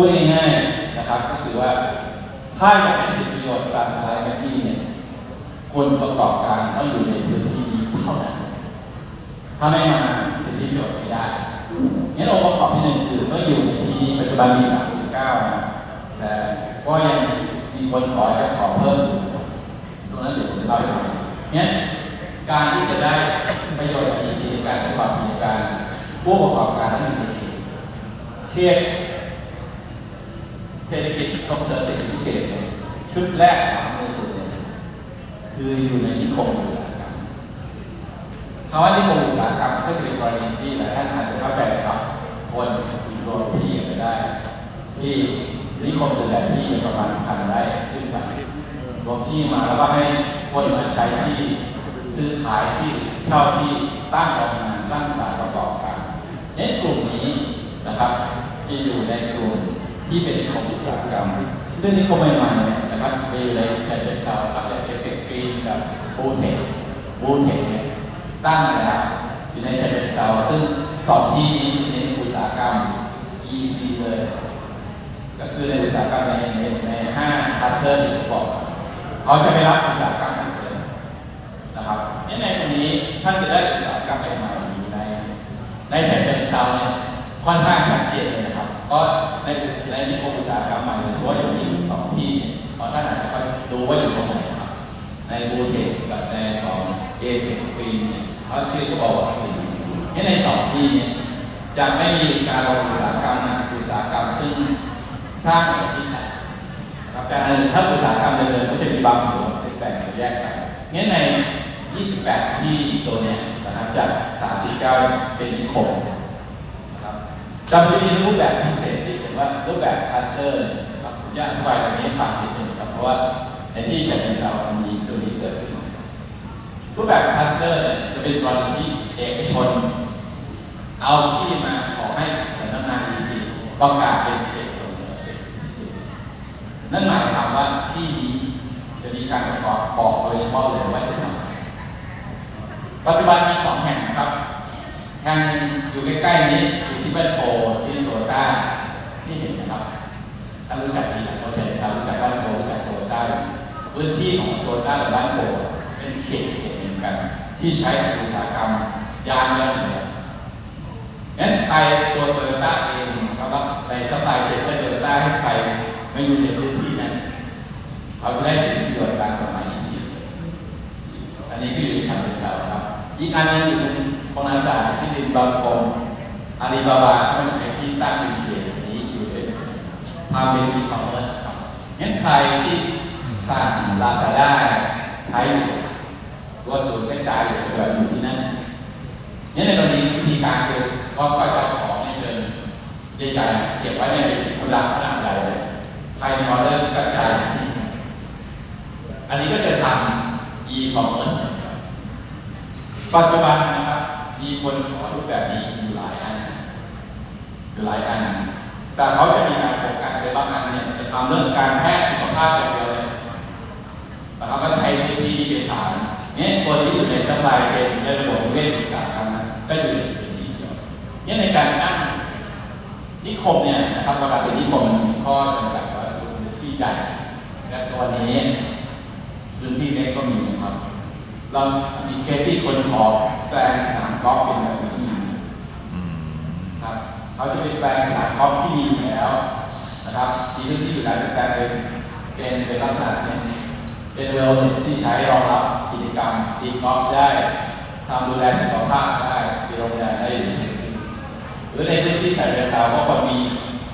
พูดง่ายๆนะครับก็คือว่าถ้าอยากได้สิทธิประโยชน์ตามสไลด์เมื่เนี่ยคนประกอบการต้องอยู่ในพื้นที่นี้เท่านั้น ถ้าไม่มาสิทธิประโยชน์ไม่ได้งั้นองค์ประกอบที่หนึ่งคือเมื่ออยู่ในที่นี้ปัจจุบันมี 39นะแต่ก็ยังมีคนขอจะขอเพิ่มอยู่ตรงนั้นเดี๋ยวผมจะเล่าให้ฟังงั้นการที่จะได้ประโยชน์จาก EC ในการประกอบกิจการผู้ประกอบการต้องอยู่ในเขตเขต เศรษฐกิจส่งเสริมเศรษฐกิจพิเศษชุดแรกของมือสุดเนี่ยคืออยู่ในนิคมอุตสาหกรรมคำว่านิคมอุตสาหกรรมก็จะเป็นกรณีที่หลายท่านอาจจะเข้าใจนะครับคนรวมที่กันได้ ที่นิคมส่วนใหญ่ที่ประมาณพันไร่ขึ้นไปรวมที่มาแล้วก็ให้คนมาใช้ที่ซื้อขายที่เช่าที่ตั้งโรงงานตั้งสถานประกอบการในกลุ่มนี้นะครับจะอยู่ในกลุ่ม ที่เป็นนิคมอุตสาหกรรม ซึ่งนิคมใหม่ๆเนี่ยนะครับไปอยู่ในชายเชิงเซาครับและเอฟเฟกต์กรีนกับบูเทคบูเทคเนี่ยตั้งแล้วอยู่ในชายเชิงเซาซึ่งสองที่นี้เน้นอุตสาหกรรม EC เลยก็คือในอุตสาหกรรมในในห้าคัสเตอร์ที่ผมบอกเขาจะไม่รับอุตสาห ค่อนข้างชัดเจนเลยนะครับเพราะในในนิคมอุตสาหกรรมใหม่ถือว่าอยู่ที่สองที่เนี่ยเพราะท่านอาจจะดูว่าอยู่ตรงไหนครับ ในบูเทคกับในของเอเทคปีเนี่เขาชื่อก็บอกว่าเป็นในสองที่เนี่ยจะไม่มีการลงอุตสาหกรรมนะอุตสาหกรรมซึ่งสร้างแบบนี้นะครับแต่ถ้าอุตสาหกรรมเดิมๆก็จะมีบางส่วนที่แบ่งแยกกันงั้นใน 28 ที่ตัวเนี้ยนะครับจาก 39 เป็นนิคมนะครับ จำจะมีรูปแบบพิเศษที่เห็นว่ารูปแบบคลัสเตอร์เนี่ยครับผมจะอธิบายตรงนี้ให้ฟังนิดนึงครับเพราะว่าในที่ฉะเชิงเทรามันมีตัวนี้เกิดขึ้น รูปแบบคลัสเตอร์เนี่ยจะเป็นกรณีที่เอกชน เอาที่มาขอให้สำนักงานดีซีประกาศเป็นเขตส่งเสริมเศรษฐกิจพิเศษนั่นหมายความว่าที่นี้จะมีการประกอบบอกโดยเฉพาะเลยว่าจะทำอะไรปัจจุบันมีสองแห่ง งหนึ่งอยู่ใกล้ๆนี้อยู่ที่บ้านโพที่โตต้าที่เห็นนะครับถ้ารู้จักดีเขาจะทราบรู้จักบ้านโพรู้จักโตต้าพื้นที่ของโตต้ากับบ้านโพเป็นเขตเขตเดียวกัน ที่ใช้อุตสาหกรรมยางและเหนืองั้นใครตัวโตโยต้าเองครับแล้วในสปายเชนเตอร์โตโยต้าให้ใครมาอยู่ในพื้นที่นั้นเขาจะได้สิทธิประโยชน์ตามกฎหมายอีกสิอันนี้ก็อยู่ในฉะเชิงเทราครับ อีกอันนึงอยู่ รงคลองนาจาที่ดินบางกงอาลีบาบาก็ใช้ที่ตั้งเป็นเขตนี้อยู่เลยทำเป็นอีคอมเมิร์ซครับงั้นใครที่สั่งลาซาด้าใช้อยู่ตัวศูนย์กระจายอยู่แบบอยู่ที่นั่นงั้นในกรณีวิธีการคือเขาก็จะของในเชิญใหญ่ๆเก็บไว้ในโกดังขนาดใหญ่เลยใครมีออเดอร์กระจายที่อันนี้ก็จะทำ e-commerce ครับปัจจุบันนะครับ มีคนขอรูปแบบนี้อยู่หลายอันอยู่หลายอัน แต่เขาจะมีการโฟกัสในบางอันเนี่ยจะทำเรื่องการแพทย์สุขภาพอย่างเดียวเลยแต่เขาก็ใช้พื้นที่ที่เป็นฐานเนี่ยคนที่อยู่ในซัพพลายเชนในระบบนิเวศอุตสาหกรรมนั้นก็อยู่ในพื้นที่เดียวเนี่ยในการตั้งนิคมเนี่ยนะครับเวลาเป็นนิคมมันมีข้อจำกัดว่าส่วนพื้นที่ใหญ่และตัวนี้พื้นที่เล็กก็มีนะครับเรามีเคสที่คนขอแปลงสนาม กอล์ฟเป็นแบบนี้ครับเขาจะเป็นแปลงสนามกอล์ฟที่มีอยู่แล้วนะครับมีพื้นที่อยู่แล้วจะแปลงเป็นเป็นเป็นลักษณะเป็นเป็นเวลเนสที่ใช้รองรับกิจกรรมตีกอล์ฟได้ทำดูแลสุขภาพได้มีโรงแรมได้อยู่ในที่หรือในพื้นที่ฉะเชิงเทราก็คนมี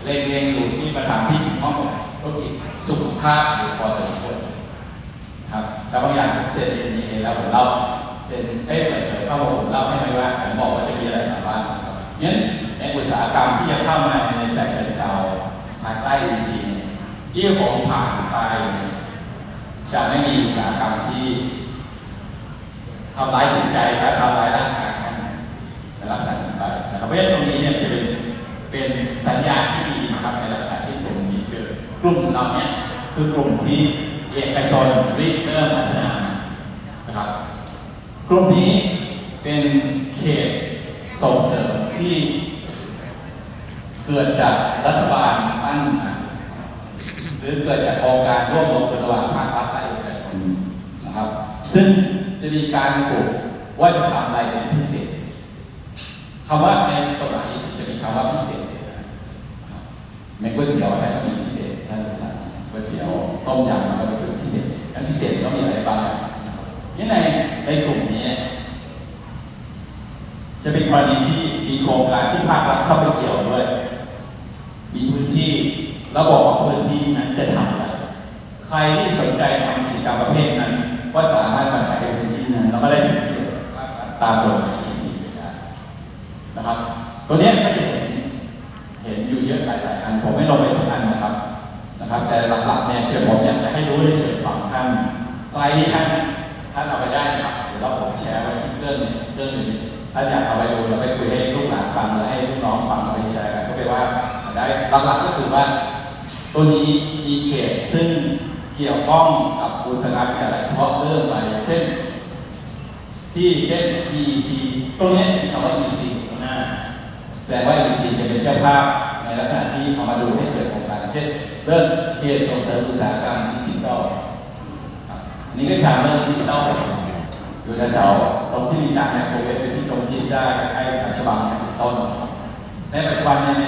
เล็งๆอยู่ที่มาทำที่ถึงห้องธุรกิจสุขภาพอยู่พอสมควรครับแต่บางอย่างผมเซ็นเอ็นเอแล้วผมเล่าเซ็นเอ้ยเปิดเผยข้อมูลเล่าให้ไหม่ว่าผมบอกว่าจะมีอะไรมาบ้างครับงั้นในอุตสาหกรรมที่จะเข้ามาในฉะเชิงเซาภายใต้ EC เนี่ยที่ผมผ่านไป จะไม่มีอุตสาหกรรมที่ทำร้ายจิตใจและทำร้ายร่างกายกันในลักษณะนี้ไปนะครับเพราะฉะนั้นตรงนี้เนี่ยจะเป็นเป็นสัญญาณที่ดีนะครับในลักษณะที่ตรงนี้คือกลุ่มเราเนี่ยคือกลุ่มที่เอกชนริเริ่มพัฒนา กลุ่มนี้เป็นเขตส่งเสริมที่เกิดจากรัฐบาลตั้งหรือเกิดจากโครงการร่วมลงทุนระหว่างภาครัฐและเอกชนนะครับ ซึ่งจะมีการระบุว่าจะทำอะไรเป็นพิเศษคำว่าในกฎหมายจะมีคำว่าพิเศษในก๋วยเตี๋ยวอะไรก็มีพิเศษท่านผู้สั่งก๋วยเตี๋ยวต้มยำมันก็เป็นพิเศษอันพิเศษก็มีอะไรบ้างนี่ในในกลุ่มนี้ จะเป็นกรณีที่มีโครงการที่ภาครัฐเข้าไปเกี่ยวด้วย มีพื้นที่ระบอกว่าพื้นที่นั้นจะทำอะไร ใครที่สนใจทำกิจกรรมประเภทนั้นก็สามารถมาใช้พื้นที่นั้นแล้วก็ได้สิทธิ์ประโยชน์ตามกฎหมาย EC ได้นะครับ ตัวนี้ก็จะเห็นเห็นอยู่เยอะหลายๆอันผมไม่ลงไปทุกอันนะครับนะครับ แต่หลักๆเนี่ยเชิญผมเนี่ยจะให้รู้ในเชิงฟังก์ชันสไลด์ที่ท่านท่านเอาไปได้นะครับเดี๋ยวเราผมแชร์ไว้ที่เครื่องนี้เครื่องนี้ ถ้าอยากเอาไปดูแล้วไปคุยให้ลูกหลานฟังแล้วให้ลูกน้องฟังเอาไปแชร์กันก็ไปว่าได้หลักๆก็คือว่า ตัวนี้มีเขตซึ่งเกี่ยวข้องกับอุตสาหกรรมแต่เฉพาะเรื่องอย่างเช่น ที่เช่น EC ตรงนี้มีคำว่า EC น้าแสดงว่า EC จะเป็นเจ้าภาพในลักษณะที่เอามาดูให้เกิดโครงการเช่นเรื่องเขตส่งเสริมอุตสาหกรรมดิจิทัลนนี้ก็ทำเรื่องดิจิทัลอยู่แถวๆตรงที่มีจานไมโคเวฟที่ต รงจิสด้ใกล้ปัจจุบันเป็นต้นครับในปัจจุบันใน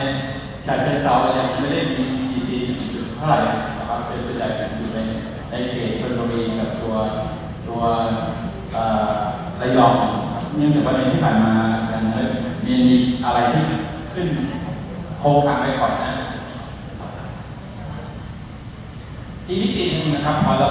ชาติเชิงเซายังไม่ได้มี EC จุดเท่าไหร่นะครับเป็นส่วนใหญ่อยู่ในในเขตชลบุรีกับตัวตัวระยองเนื่องจากว่าในที่ผ่านมายังไม่มีมีอะไรที่ขึ้นโครงข่ายไปก่อนนะอีกมิติหนึ่งนะครับพอเรา